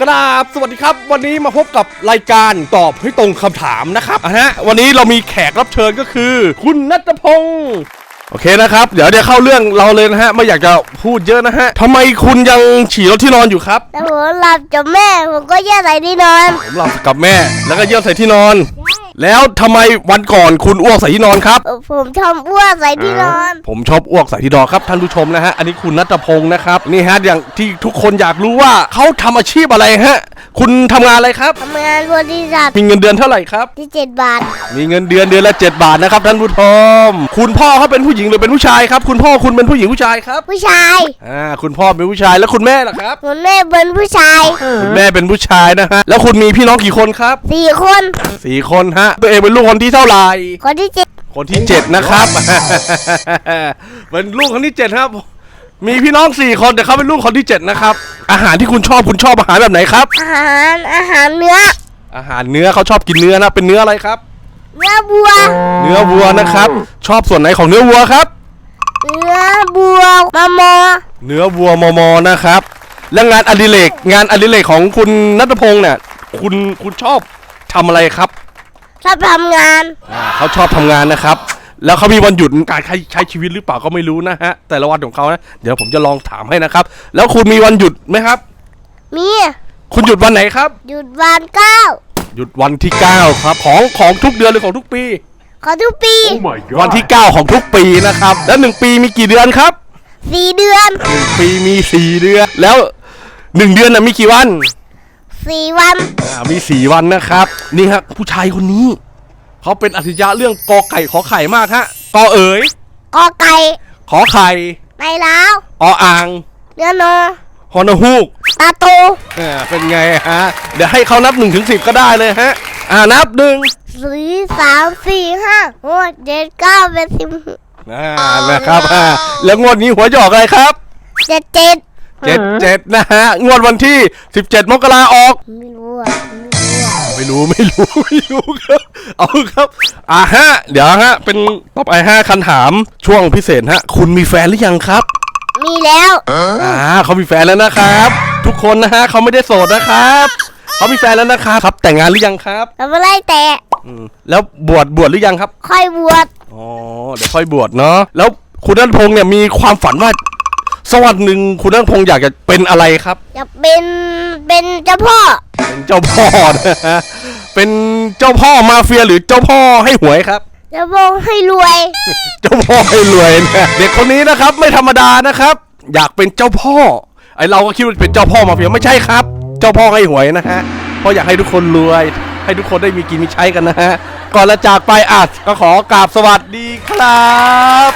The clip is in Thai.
กราบสวัสดีครับ วันนี้มาพบกับรายการตอบให้ตรงคำถามนะครับอะฮะวันนี้เรามีแขกรับเชิญก็คือ คุณนัทพงศ์โอเคนะครับ เดี๋ยวเดี๋ยวเข้าเรื่องเราเลยนะฮะไม่อยากจะพูดเยอะนะฮะทำไมคุณยังฉี่รถที่นอนอยู่ครับแต่ผมหลับกับแม่ผมก็แย่ใส่ที่นอนผมหลับกับแม่ แล้วก็เยี่ยวใส่ที่นอน แล้วทำไมวันก่อนคุณอ้วกใส่ที่นอนครับผมชอบอ้วกใส่ที่นอน ผมชอบอ้วกใส่ที่นอนครับท่านผู้ชมนะฮะ อันนี้คุณนัทพงศ์นะครับ นี่ฮะอย่างที่ทุกคนอยากรู้ว่าเขาทำอาชีพอะไรฮะ คุณทำงานอะไรครับ ทำงานบริษัทมีเงินเดือนเท่าไหร่ครับ ที่เจ็ดบาท มีเงินเดือนเดือนละ 7 บาทนะครับท่านผู้ชม คุณพ่อเขาเป็นผู้หญิงหรือเป็นผู้ชายครับ คุณพ่อคุณเป็นผู้หญิงผู้ชายครับ ผู้ชายอ่า คุณพ่อเป็นผู้ชายแล้วคุณแม่ล่ะครับส่วนแม่เป็นผู้ชายคุณแม่เป็นผู้ชายนะฮะ แล้วคุณมีพี่น้องกี่คนครับสี่คน สี่คนฮะตัวเองเป็นลูกคนที่เท่าไหร่ คนที่เจ็ดคนที่เจ็ดนะครับ เป็นลูกคนที่เจ็ดครับ มีพี่น้องสี่คนแต่เขาเป็นลูกคนที่เจ็ดนะครับ อาหารที่คุณชอบคุณชอบอาหารแบบไหนครับ อาหารอาหารเนื้อ อาหารเนื้อเขาชอบกินเนื้อนะ เป็นเนื้ออะไรครับ เนื้อบัว เนื้อวัวนะครับ ชอบส่วนไหนของเนื้อวัวครับ เนื้อบัวมะมอเนื้อวัวมอมอนะครับ แล้วงานอดิเรกงานอดิเรกของคุณนัทพงศ์เนี่ย คุณคุณชอบทำอะไรครับ ชอบทำงาน อ่าเขาชอบทำงานนะครับ แล้วเขามีวันหยุดการใช้ใช้ชีวิตหรือเปล่าก็ไม่รู้นะฮะ แต่ละวันของเขานะ เดี๋ยวผมจะลองถามให้นะครับ แล้วคุณมีวันหยุดไหมครับ มีคุณหยุดวันไหนครับ หยุดวันเก้าหยุดวันที่ 9 ครับ ของของทุกเดือนหรือของทุกปี ขอทุกปีวันที่ 9 ของทุกปีนะครับ แล้วหนึ่งปีมีกี่เดือนครับ สี่เดือนหนึ่งปีมีสี่เดือน แล้วหนึ่งเดือนน่ะมีกี่วัน สี่วัน อ่ามีสี่วันนะครับ นี่ครับผู้ชายคนนี้ เขาเป็นอัจฉริยะเรื่องกอไก่ขอไข่มากฮะกอเอ๋ยกอไก่ขอไข่ในล้าวออ่างเนื้อโนฮอนฮูกตาโตอ่าเป็นไงฮะ เดี๋ยวให้เขานับหนึ่งถึงสิบก็ได้เลยฮะ อ่านับหนึ่งสี่สามสี่ห้าหกเจ็ดเก้าเป็นสิบอ่านะครับอ่าแล้วงวดนี้หัวหยอกอะไรครับ เจ็ดเจ็ด เจ็ดเจ็ดนะฮะ งวดวันที่ 17 มกราออก ไม่รู้อะไม่รู้อะไม่รู้ไม่รู้ไม่รู้ครับ เอาครับ อ่าฮะ เดี๋ยวฮะ เป็นต่อไปห้าคันถามช่วงพิเศษฮะ คุณมีแฟนหรือยังครับ มีแล้วอ่าเขามีแฟนแล้วนะครับ ทุกคนนะฮะเขาไม่ได้โสดนะครับเขามีแฟนแล้วนะครับครับ แต่งงานหรือยังครับแล้วไม่ไล่แตะอืมแล้วบวชบวชหรือยังครับ ค่อยบวชอ๋อเดี๋ยวค่อยบวชเนาะแล้วคุณนัทพงศ์เนี่ยมีความฝันว่า สวัสดหนึ่งคุณนัทพงศ์อยากจะเป็นอะไรครับ อยากเป็นเป็นเจ้าพ่อ เป็นเจ้าพ่อนะฮะเป็นเจ้าพ่อมาเฟียหรือเจ้าพ่อให้หวยครับเจ้าพ่อให้รวย เจ้าพ่อให้รวยนะเด็กคนนี้นะครับไม่ธรรมดานะครับ อยากเป็นเจ้าพ่อไอเราก็คิดว่าเป็นเจ้าพ่อมาเฟียไม่ใช่ครับ เจ้าพ่อให้หวยนะฮะเพราะอยากให้ทุกคนรวย ให้ทุกคนได้มีกินมีใช้กันนะฮะก่อนละจากไปอาจก็ขอกราบสวัสดีครับ